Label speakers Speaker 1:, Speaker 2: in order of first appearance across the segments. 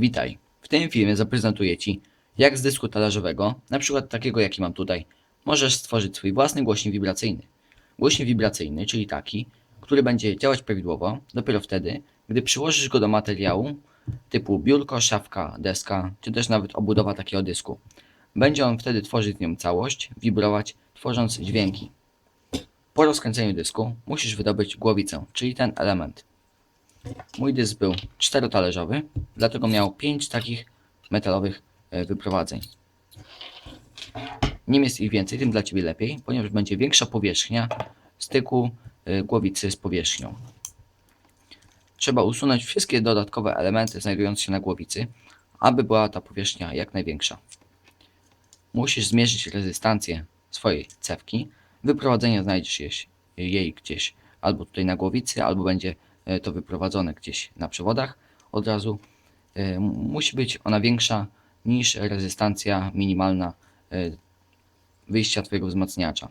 Speaker 1: Witaj. W tym filmie zaprezentuję Ci, jak z dysku talerzowego, na przykład takiego jaki mam tutaj, możesz stworzyć swój własny głośnik wibracyjny. Głośnik wibracyjny, czyli taki, który będzie działać prawidłowo dopiero wtedy, gdy przyłożysz go do materiału typu biurko, szafka, deska, czy też nawet obudowa takiego dysku. Będzie on wtedy tworzyć z nią całość, wibrować, tworząc dźwięki. Po rozkręceniu dysku musisz wydobyć głowicę, czyli ten element. Mój dysk był czterotalerzowy, dlatego miał 5 takich metalowych e, wyprowadzeń. Im jest ich więcej, tym dla Ciebie lepiej, ponieważ będzie większa powierzchnia styku e, głowicy z powierzchnią. Trzeba usunąć wszystkie dodatkowe elementy znajdujące się na głowicy, aby była ta powierzchnia jak największa. Musisz zmierzyć rezystancję swojej cewki. Wyprowadzenie znajdziesz jej gdzieś albo tutaj na głowicy, albo będzie to wyprowadzone gdzieś na przewodach od razu. E, Musi być ona większa niż rezystancja minimalna e, wyjścia Twojego wzmacniacza.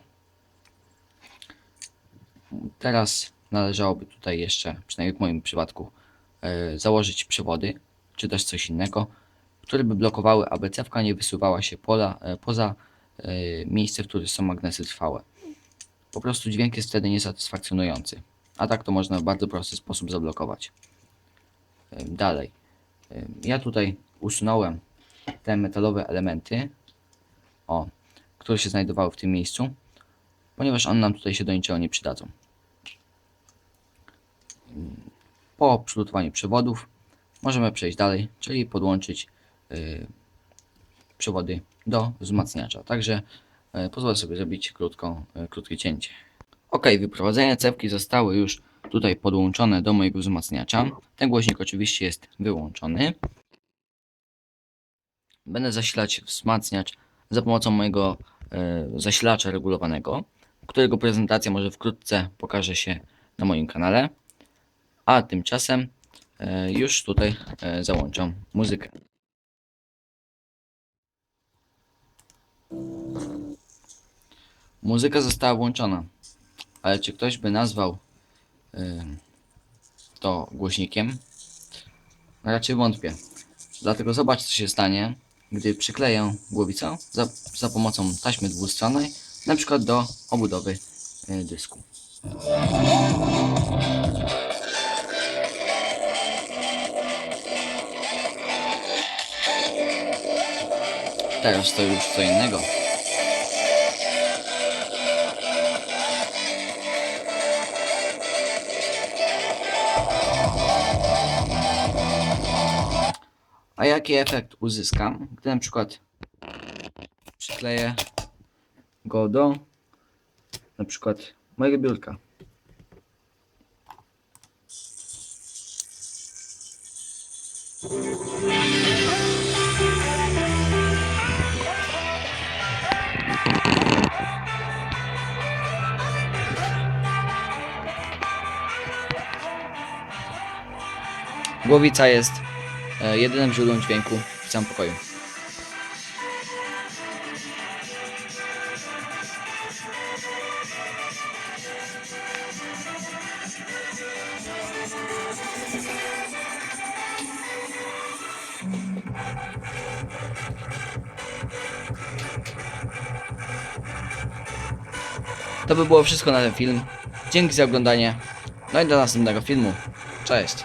Speaker 1: Teraz należałoby tutaj jeszcze, przynajmniej w moim przypadku, e, założyć przewody, czy też coś innego, które by blokowały, aby cewka nie wysuwała się pola, e, poza e, miejsce, w którym są magnesy trwałe. Po prostu dźwięk jest wtedy niesatysfakcjonujący. A tak to można w bardzo prosty sposób zablokować. E, Dalej. E, Ja tutaj usunąłem te metalowe elementy, o, które się znajdowały w tym miejscu, ponieważ one nam tutaj się do niczego nie przydadzą. Po przygotowaniu przewodów możemy przejść dalej, czyli podłączyć y, przewody do wzmacniacza. Także y, pozwolę sobie zrobić krótką, y, krótkie cięcie. Ok, wyprowadzenia cewki zostały już tutaj podłączone do mojego wzmacniacza. Ten głośnik oczywiście jest wyłączony. Będę zasilać wzmacniacz za pomocą mojego y, zasilacza regulowanego, którego prezentacja może wkrótce pokaże się na moim kanale. A tymczasem e, już tutaj e, załączam muzykę. Muzyka została włączona, ale czy ktoś by nazwał e, to głośnikiem? Raczej wątpię. Dlatego zobacz co się stanie, gdy przykleję głowicę za, za pomocą taśmy dwustronnej, na przykład do obudowy e, dysku. Teraz to już co innego. A jaki efekt uzyskam, gdy na przykład przykleję go do na przykład mojego biurka. Głowica jest jedynym źródłem dźwięku w całym pokoju. To by było wszystko na ten film. Dzięki za oglądanie. No i do następnego filmu. Cześć.